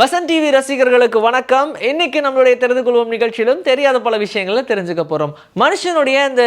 Vasanth TV ரசிகர்களுக்கு வணக்கம். இன்னைக்கு நம்மளுடைய தெரிந்து கொள்வோம் நிகழ்ச்சியிலும் தெரியாத பல விஷயங்களை தெரிஞ்சுக்க போகிறோம் மனுஷனுடைய இந்த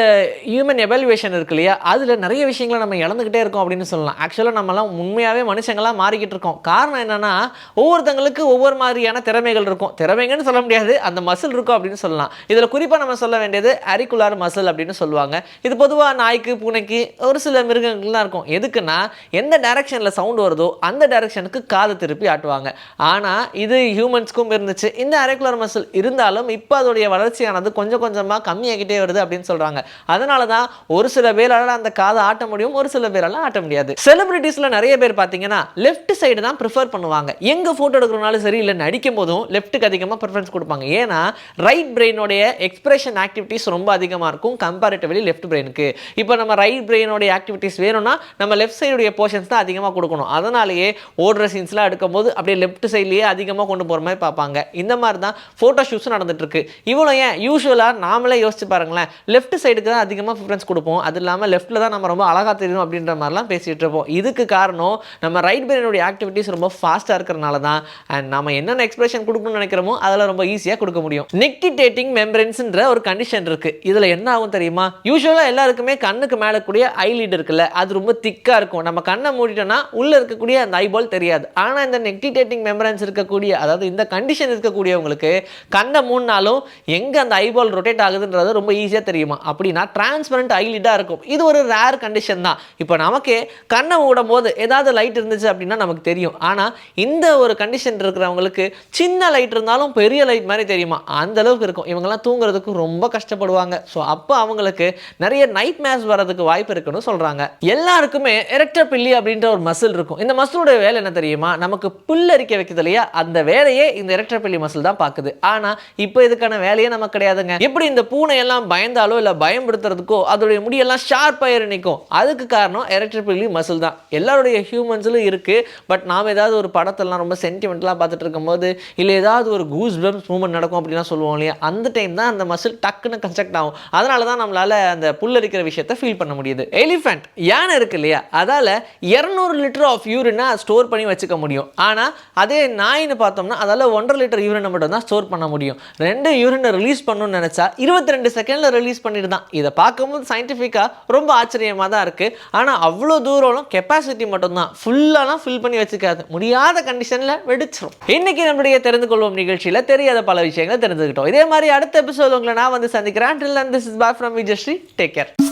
ஹியூமன் எவல்யூவேஷன் இருக்கு இல்லையா? அதில் நிறைய விஷயங்களை நம்ம இழந்துக்கிட்டே இருக்கோம் அப்படின்னு சொல்லலாம். ஆக்சுவலாக நம்மலாம் உண்மையாகவே மனுஷங்களாக மாறிக்கிட்டு இருக்கோம். காரணம் என்னென்னா ஒவ்வொருத்தங்களுக்கு ஒவ்வொரு மாதிரியான திறமைகள் இருக்கும். திறமைங்கன்னு சொல்ல முடியாது. அந்த மசில் இருக்கும் அப்படின்னு சொல்லலாம். இதில் குறிப்பாக நம்ம சொல்ல வேண்டியது அரிக்குலார் மசில் அப்படின்னு சொல்லுவாங்க. இது பொதுவாக நாய்க்கு பூனைக்கு ஒரு சில மிருகங்கள்லாம் இருக்கும். எதுக்குன்னா எந்த டைரக்ஷனில் சவுண்ட் வருதோ அந்த டைரக்ஷனுக்கு காதை திருப்பி ஆட்டுவாங்க. ஆனால் ஆனா இது ஹியூமன்ஸ்க்கும் இருந்துச்சு. இந்த அரைக்குலர் மசில் இருந்தாலும் இப்போ அதோடைய வளர்ச்சியானது கொஞ்சம் கொஞ்சமாக கம்மியாகிட்டே வருது அப்படின்னு சொல்கிறாங்க அதனால தான் ஒரு சில பேரால் அந்த காதை ஆட்ட முடியும் ஒரு சில பேரால் ஆட்ட முடியாது. செலிபிரிட்டிஸில் நிறைய பேர் பார்த்தீங்கன்னா லெஃப்ட் சைடு தான் ப்ரிஃபர் பண்ணுவாங்க. எங்கே ஃபோட்டோ எடுக்கிறனாலும் சரி இல்லை நடிக்கும் போதும் லெஃப்ட்டுக்கு அதிகமாக ப்ரிஃபரன்ஸ் கொடுப்பாங்க. ஏன்னா ரைட் பிரெயினோடைய எக்ஸ்பிரஷன் ஆக்டிவிட்டிஸ் ரொம்ப அதிகமாக இருக்கும் கம்பேரிட்டிவ்லி லெஃப்ட் பிரெயினுக்கு இப்போ நம்ம ரைட் பிரெயினோடைய ஆக்டிவிட்டிஸ் வேணும்னா நம்ம லெஃப்ட் சைடுடைய போர்ஷன்ஸ் தான் அதிகமாக கொடுக்கணும். அதனாலேயே ஓடுற சீன்ஸ்லாம் எடுக்கும்போது அப்படியே லெஃப்ட் சைட்லேயே அதிகமாக கொண்டு போகிற மாதிரி பார்ப்பாங்க. இந்த மாதிரி தான் ஃபோட்டோ ஷூட்ஸும் நடந்துட்டு இருக்கு இவ்வளோ ஏன் யூஸ்வலாக நாமளே யோசிச்சு பாருங்களேன். லெஃப்ட் சைடுக்கு தான் அதிகமாக ப்ரிஃபரன்ஸ் கொடுப்போம். அது இல்லாமல் லெஃப்ட்டில் தான் நம்ம ரொம்ப அழகாக தெரியும் அப்படின்ற மாதிரிலாம் பேசிகிட்டு இருப்போம். இதுக்கு காரணம் நம்ம ரைட் பிரெயினுடைய ஆக்டிவிட்டிஸ் ரொம்ப ஃபாஸ்ட்டாக இருக்கிறனால தான் அண்ட் நம்ம என்னென்ன எக்ஸ்பிரஷன் கொடுக்கணும்னு நினைக்கிறோமோ அதில் ரொம்ப ஈஸியாக கொடுக்க முடியும். நெக்டிடேட்டிங் மெம்பரன்ஸ்ன்ற ஒரு கண்டிஷன் இருக்குது இதில் என்ன ஆகும் தெரியுமா? யூஸ்வலாக எல்லாருக்குமே கண்ணுக்கு மேலே கூடிய ஐலிட் இருக்குல்ல. அது ரொம்ப திக்காக இருக்கும். நம்ம கண்ணை மூடிட்டோம்னா உள்ளே இருக்கக்கூடிய அந்த ஐபால் தெரியாது. ஆனால் இந்த நெக்டிடேட்டிங் மெம்பரன்ஸ் இருக்கக்கூடிய அதாவது இந்த கண்டிஷன் இருக்கக்கூடியவங்களுக்கு கண்ணை மூணுனாலும் எங்கே அந்த ஐபால் ரொட்டேட் ஆகுதுன்றது ரொம்ப ஈஸியாக தெரியுமா? அப்படின்னா டிரான்ஸ்பரண்ட் ஐலிட்டாக இருக்கும். இது ஒரு ரேர் கண்டிஷன் தான். இப்போ நமக்கே கண்ணை மூடும் போது ஏதாவது லைட் இருந்துச்சு அப்படின்னா நமக்கு தெரியும். ஆனால் இந்த ஒரு கண்டிஷன் இருக்கிறவங்களுக்கு சின்ன லைட் இருந்தாலும் பெரிய லைட் மாதிரி தெரியுமா? அந்த அளவுக்கு இருக்கும். இவங்கெல்லாம் தூங்குறதுக்கு ரொம்ப கஷ்டப்படுவாங்க. ஸோ அப்போ அவங்களுக்கு நிறைய நைட் மேஸ் வரதுக்கு வாய்ப்பு இருக்குன்னு சொல்கிறாங்க எல்லாருக்குமே எரெக்டர் பில்லி அப்படின்ற ஒரு மசில் இருக்கும். இந்த மசிலோட வேலை என்ன தெரியுமா? நமக்கு புல்லரிக்க வைக்கிறது இல்லையா? அந்த வேலையே இந்த இரட்டைப்பள்ளி மசில் தான் பார்க்குது. ஆனால் இப்போ இதுக்கான வேலையே நமக்கு கிடையாதுங்க. எப்படி இந்த பூனை எல்லாம் பயந்தாலோ இல்லை பயன்படுத்துறதுக்கோ அதோடைய முடியெல்லாம் ஷார்ப்பாக நிற்கும் அதுக்கு காரணம் இரட்டைப்பள்ளி மசில் தான். எல்லாருடைய ஹியூமன்ஸ்லும் இருக்குது பட் நாம் ஏதாவது ஒரு படத்தெல்லாம் ரொம்ப சென்டிமெண்ட்லாம் பார்த்துட்டு இருக்கும்போது இல்லை ஏதாவது ஒரு கூஸ் பம்ஸ் மூமெண்ட் நடக்கும் அப்படின்லாம் சொல்லுவோம் இல்லையா? அந்த டைம் தான் அந்த மசில் டக்குன்னு கன்ஸ்ட்ரக்ட் ஆகும். அதனால தான் நம்மளால் அந்த புல்லரிக்கிற விஷயத்தை ஃபீல் பண்ண முடியுது. எலிஃபெண்ட் யானை இருக்கு இல்லையா? அதால் இரநூறு லிட்டர் ஆஃப் யூரினை ஸ்டோர் பண்ணி வச்சுக்க முடியும். ஆனால் அதே நாயின்னு பார்த்தோம்னா அதால் ஒன்றரை லிட்டர் யூரினை மட்டும் தான் ஸ்டோர் பண்ண முடியும். ரெண்டு யூரினை ரிலீஸ் பண்ணணும்னு நினச்சா இருபத்தி ரெண்டு செகண்டில் ரிலீஸ் பண்ணிட்டு தான். இதை பார்க்கும்போது சயின்டிஃபிக்காக ரொம்ப ஆச்சரியமாக தான் இருக்குது ஆனால் அவ்வளோ தூரம் கெப்பாசிட்டி மட்டும்தான். ஃபுல்லாலாம் ஃபில் பண்ணி வச்சுக்காது. முடியாத கண்டிஷனில் வெடிச்சிடும் இன்றைக்கி நம்முடைய தெரிந்து கொள்வோம் நிகழ்ச்சியில் தெரியாத பல விஷயங்களை தெரிஞ்சுக்கிட்டோம். இதே மாதிரி அடுத்த எபிசோட் உங்களை நான் வந்து சந்திக்கிறேன். This is boy from Vijayasri take care